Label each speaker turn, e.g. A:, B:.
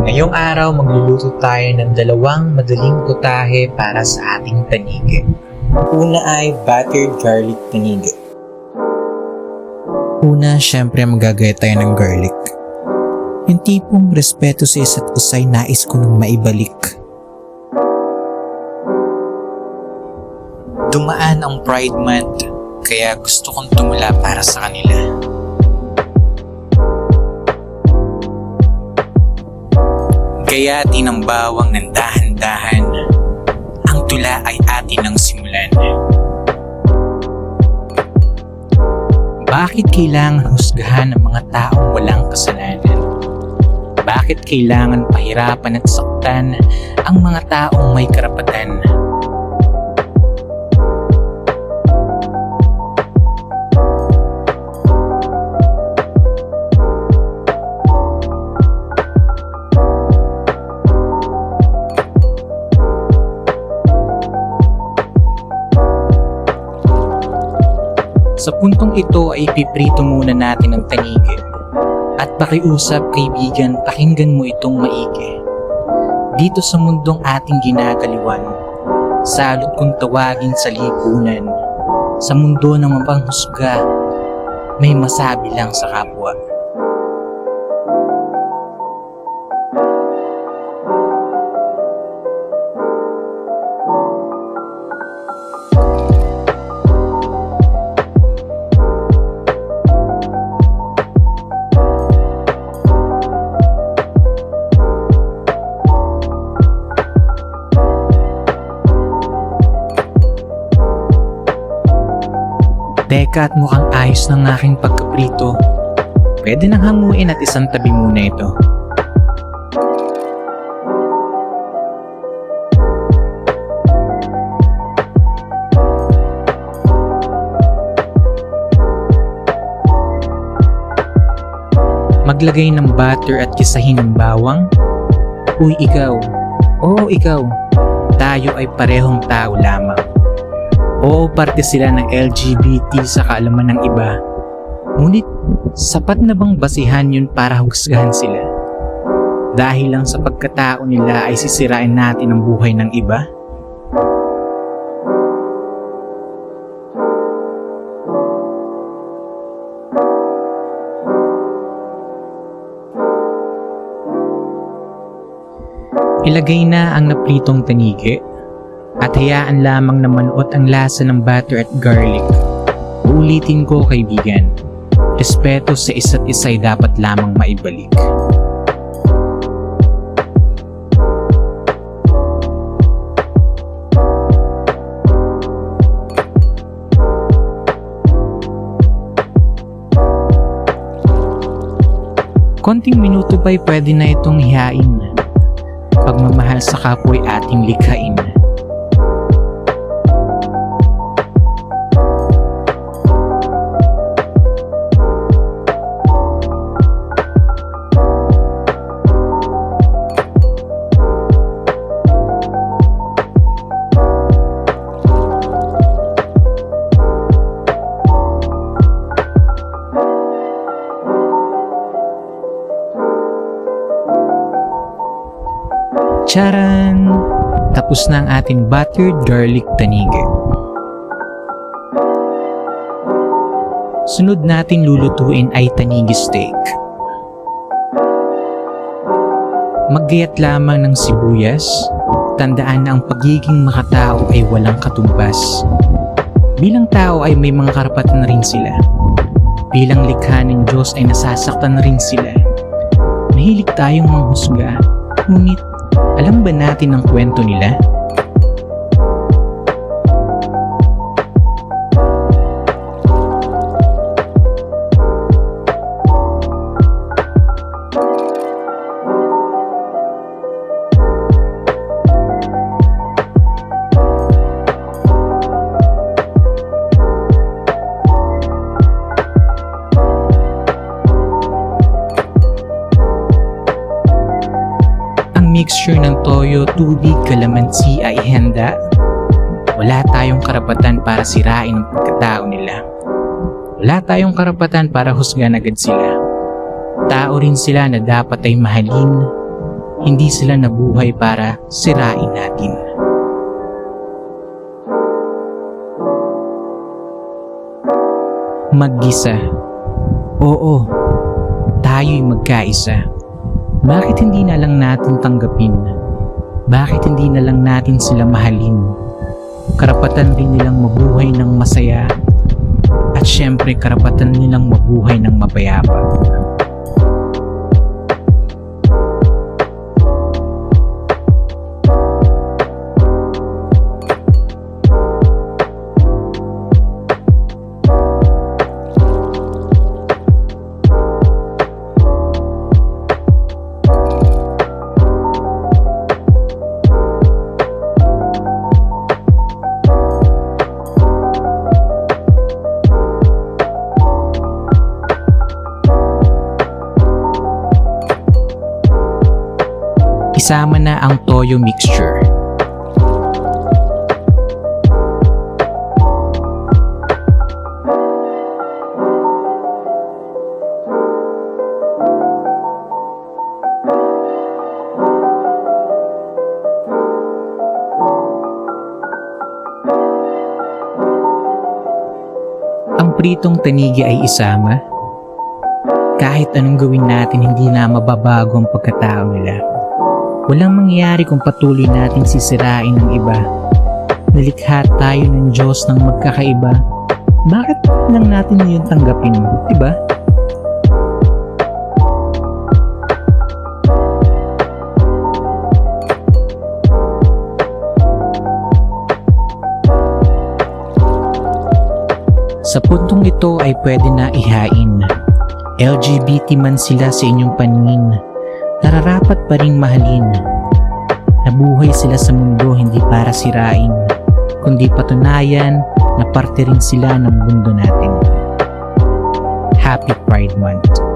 A: Ngayong araw magluluto tayo ng dalawang madaling putahe para sa ating tanige. Una ay buttered garlic tanige. Una, syempre magagaya tayo ng garlic. Yung tipong respeto sa isa't isa ay nais ko nang maibalik. Dumaan ang Pride Month, kaya gusto kong tumula para sa kanila. Gayati ng bawang ng dahan-dahan, ang tula ay atin ang simulan. Bakit kailangan husgahan ng mga taong walang kasalanan? Bakit kailangan pahirapan at saktan ang mga taong may karapatan? Sa puntong ito ay ipiprito muna natin ang tanigi. At pakiusap kaibigan, pakinggan mo itong maigi. Dito sa mundong ating ginagaliwan, salot kung tawagin sa lipunan, sa mundo ng mapanghusga, may masabi lang sa kapwa. Teka at mukhang ayos ng aking pagkaprito. Pwede nang hanguin at isang tabi muna ito. Maglagay ng butter at kisahin ng bawang. Uy, ikaw. Oo, ikaw. Tayo ay parehong tao lamang. Oo, parte sila ng LGBT sa kaalaman ng iba. Ngunit, sapat na bang basihan yun para husgahan sila? Dahil lang sa pagkatao nila ay sisirain natin ang buhay ng iba? Ilagay na ang napritong tanigi at hayaan lamang na manuot ang lasa ng butter at garlic. Uulitin ko kaibigan, respeto sa isa't isa'y dapat lamang maibalik. Konting minuto ba'y pwede na itong hihain. Pagmamahal sa kapwa ay ating likhain. Charan! Tapos na ang ating buttered garlic tanige. Sunod natin lulutuin ay tanigi steak. Maggayat lamang ng sibuyas, tandaan na ang pagiging makatao ay walang katumbas. Bilang tao ay may mga karapatan rin sila. Bilang likha ng Diyos ay nasasaktan na rin sila. Mahilig tayong manghusga, ngunit alam ba natin ang kwento nila? Mixture ng toyo, tubig, kalamansi ay handa. Wala tayong karapatan para sirain ang pagkatao nila. Wala tayong karapatan para husgan agad sila. Tao rin sila na dapat ay mahalin, Hindi sila nabuhay para sirain natin. Mag-isa. Oo, tayo'y magkaisa. Bakit hindi na lang natin tanggapin? Bakit hindi na lang natin sila mahalin? Karapatan din nilang mabuhay ng masaya at syempre karapatan nilang mabuhay ng mapayapa. Isama na ang toyo mixture. Ang pritong tanigi ay isama. Kahit anong gawin natin, hindi na mababago ang pagkatao nila. Walang mangyayari kung patuloy nating sisirain ng iba. Nalikha tayo ng Diyos ng magkakaiba. Bakit lang natin yun tanggapin, diba? Sa puntong ito ay pwede na ihain. LGBT man sila sa inyong paningin nararapat pa rin mahalin. Nabuhay sila sa mundo hindi para sirain, kundi patunayan na parte rin sila ng mundo natin. Happy Pride Month!